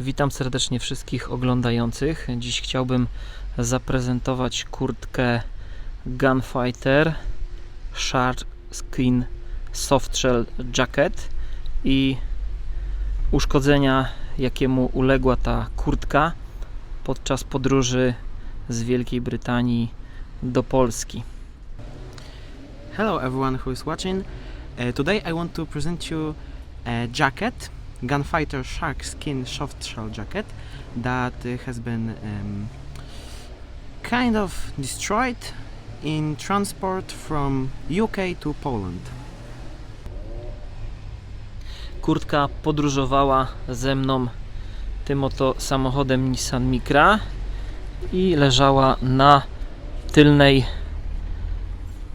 Witam serdecznie wszystkich oglądających. Dziś chciałbym zaprezentować kurtkę Gunfighter Shark Skin Softshell Jacket i uszkodzenia, jakiemu uległa ta kurtka podczas podróży z Wielkiej Brytanii do Polski. Hello everyone who is watching. Uh, today I want to present you a jacket, Gunfighter Shark Skin Soft Shell jacket that has been um, kind of destroyed in transport from UK to Poland. Kurtka podróżowała ze mną tym oto samochodem Nissan Micra i leżała na tylnej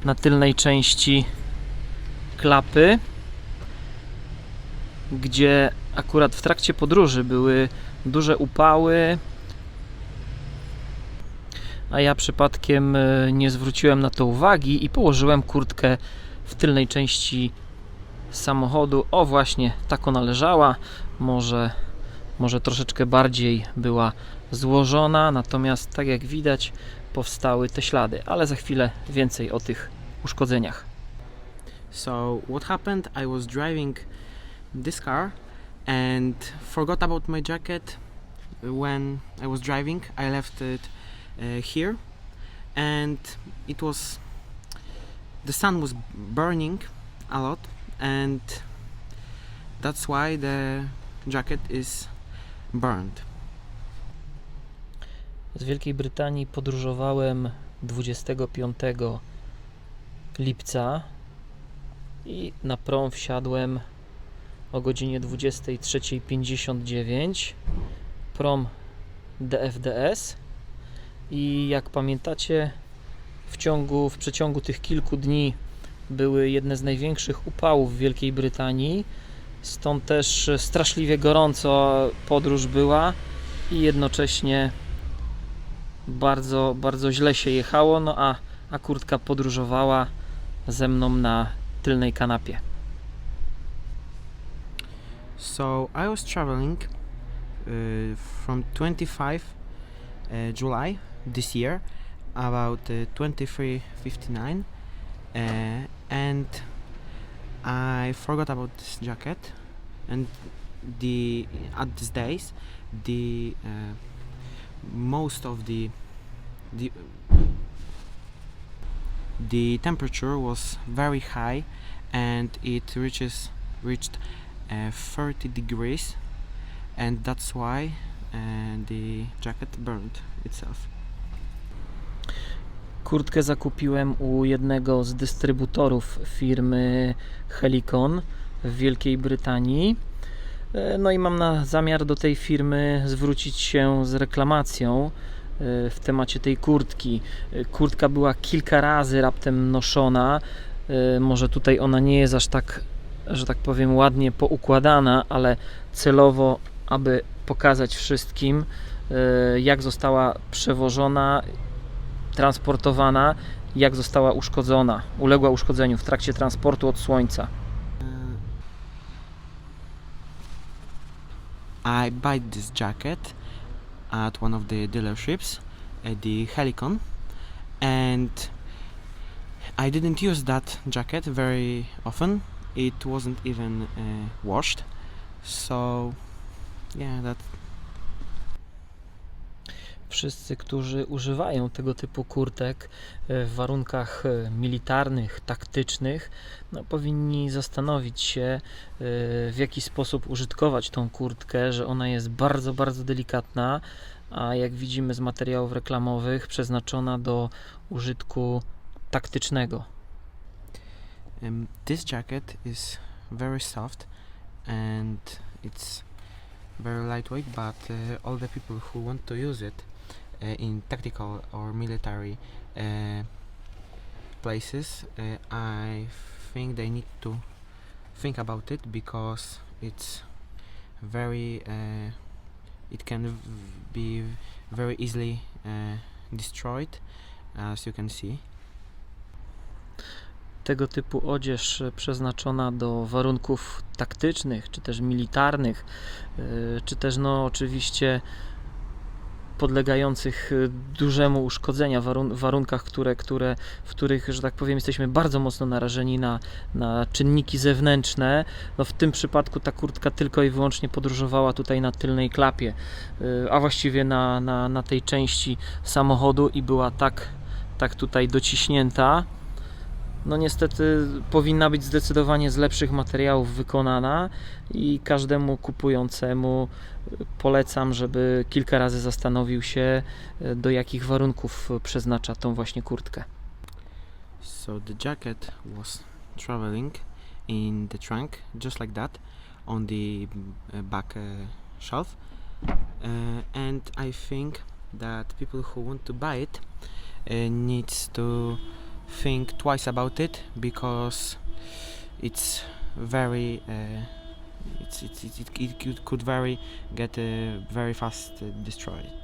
na tylnej części klapy, gdzie akurat w trakcie podróży były duże upały, a ja przypadkiem e, nie zwróciłem na to uwagi i położyłem kurtkę w tylnej części samochodu. O właśnie, tak ona leżała. Może, może troszeczkę bardziej była złożona, natomiast tak jak widać powstały te ślady, ale za chwilę więcej o tych uszkodzeniach. So what happened? I was driving this car and forgot about my jacket when I was driving. I left it uh, here and it was the sun was burning a lot and that's why the jacket is burned. Z Wielkiej Brytanii podróżowałem 25 lipca i na prom wsiadłem o godzinie 23.59. Prom DFDS i jak pamiętacie w ciągu, w przeciągu tych kilku dni były jedne z największych upałów w Wielkiej Brytanii. Stąd też straszliwie gorąco podróż była i jednocześnie bardzo, bardzo źle się jechało, no a, a kurtka podróżowała ze mną na tylnej kanapie. So I was traveling uh, from 25 uh, July this year, about uh, 23:59, uh, and I forgot about this jacket. And the at these days, the uh, most of the the the temperature was very high, and it reaches reached 30 degrees and that's why uh, the jacket burned itself Kurtkę zakupiłem u jednego z dystrybutorów firmy Helicon w Wielkiej Brytanii. E, No i mam na zamiar do tej firmy zwrócić się z reklamacją e, w temacie tej kurtki. E, Kurtka była kilka razy raptem noszona. E, Może tutaj ona nie jest aż tak, że tak powiem, ładnie poukładana, ale celowo, aby pokazać wszystkim, e, jak została przewożona transportowana, jak została uszkodzona, uległa uszkodzeniu w trakcie transportu od słońca. i bought this jacket at one of the dealerships at the helicon and i didn't use that jacket very often it wasn't even uh, washed so yeah that Wszyscy, którzy używają tego typu kurtek e, w warunkach e, militarnych, taktycznych, no, powinni zastanowić się, e, w jaki sposób użytkować tą kurtkę, że ona jest bardzo, bardzo delikatna, a jak widzimy z materiałów reklamowych, przeznaczona do użytku taktycznego. Um, this jacket is very soft and it's very lightweight, but uh, all the people who want to use it uh, in tactical or military uh, places, uh, I think they need to think about it because it's very, uh, it can be very easily uh, destroyed, as you can see. Tego typu odzież e, przeznaczona do warunków taktycznych, czy też militarnych, e, czy też no oczywiście podlegających e, dużemu uszkodzenia warun- warunkach, które, które, w których, że tak powiem, jesteśmy bardzo mocno narażeni na, na czynniki zewnętrzne. No w tym przypadku ta kurtka tylko i wyłącznie podróżowała tutaj na tylnej klapie, a właściwie na, na, na tej części samochodu i była tak, tak tutaj dociśnięta. No niestety powinna być zdecydowanie z lepszych materiałów wykonana i każdemu kupującemu polecam, żeby kilka razy zastanowił się y, do jakich warunków przeznacza tą właśnie kurtkę. So the jacket was traveling in the trunk just like that on the uh, back uh, shelf uh, and I think that people who want to buy it uh, needs to think twice about it because it's very uh, it's, it's, it, it could, could very get uh, very fast uh, destroyed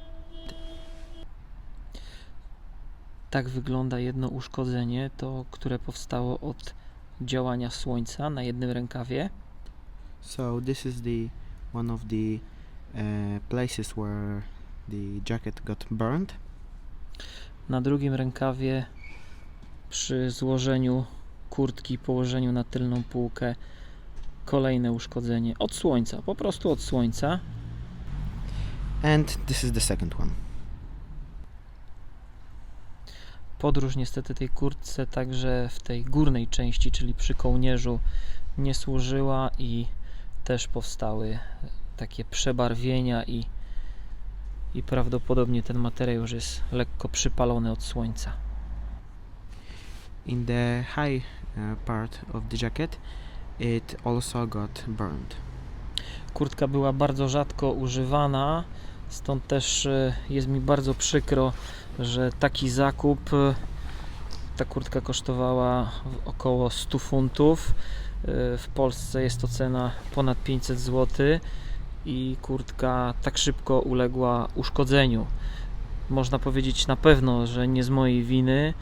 Tak wygląda jedno uszkodzenie, to które powstało od działania słońca na jednym rękawie. So this is the one of the uh, places where the jacket got burned. Na drugim rękawie przy złożeniu kurtki, położeniu na tylną półkę kolejne uszkodzenie od słońca, po prostu od słońca. And this is the second one. Podróż niestety tej kurtce także w tej górnej części, czyli przy kołnierzu nie służyła i też powstały takie przebarwienia i, i prawdopodobnie ten materiał już jest lekko przypalony od słońca. In the high uh, part of the jacket, it also got burned. Kurtka była bardzo rzadko używana, stąd też e, jest mi bardzo przykro, że taki zakup, e, ta kurtka kosztowała około 100 funtów. E, W Polsce jest to cena ponad 500 zł i kurtka tak szybko uległa uszkodzeniu. Można powiedzieć na pewno, że nie z mojej winy.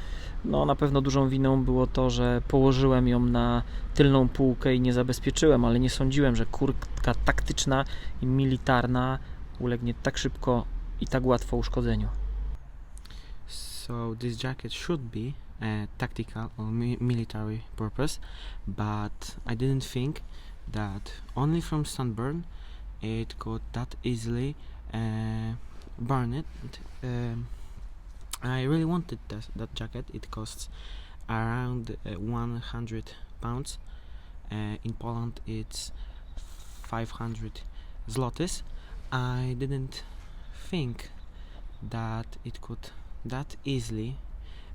No, na pewno dużą winą było to, że położyłem ją na tylną półkę i nie zabezpieczyłem, ale nie sądziłem, że kurtka taktyczna i militarna ulegnie tak szybko i tak łatwo uszkodzeniu. So this jacket should be uh, tactical or mi- military purpose, but I didn't think that only from sunburn it could that easily uh, burn it. Um, I really wanted that, that jacket. It costs around uh, 100 pounds. Uh, in Poland, it's 500 zlotys. I didn't think that it could that easily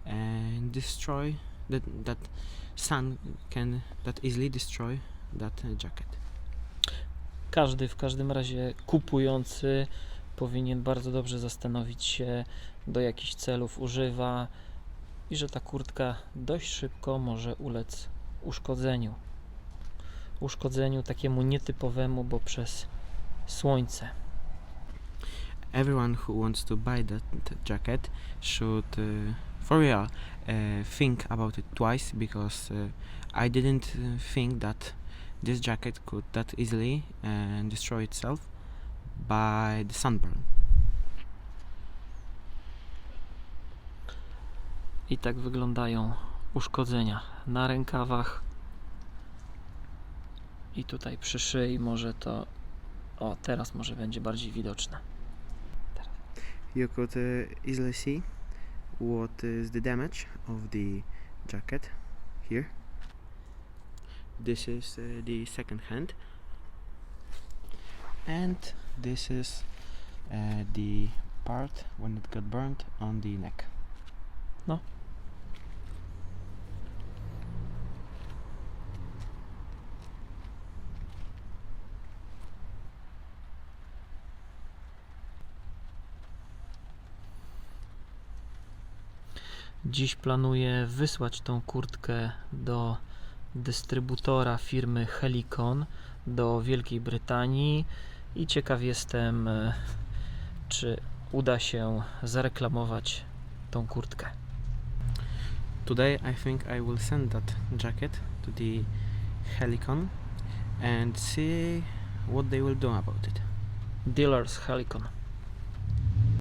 and destroy that that sun can that easily destroy that uh, jacket. Każdy w każdym razie kupujący powinien bardzo dobrze zastanowić się, do jakich celów używa i że ta kurtka dość szybko może ulec uszkodzeniu. Uszkodzeniu takiemu nietypowemu, bo przez słońce. Everyone who wants to buy that, jacket should, uh, for real, uh, think about it twice because uh, I didn't uh, think that this jacket could that easily uh, destroy itself by the sunburn. I tak wyglądają uszkodzenia na rękawach i tutaj przy szyi może to o teraz może będzie bardziej widoczne. You could uh, easily see what is the damage of the jacket here. This is uh, the second hand, and this is uh, the part when it got burned on the neck. No. Dziś planuję wysłać tą kurtkę do dystrybutora firmy Helicon do Wielkiej Brytanii i ciekaw jestem, e, czy uda się zareklamować tą kurtkę. today I think I will send that jacket to the Helicon and see what they will do about it. Dealers Helicon.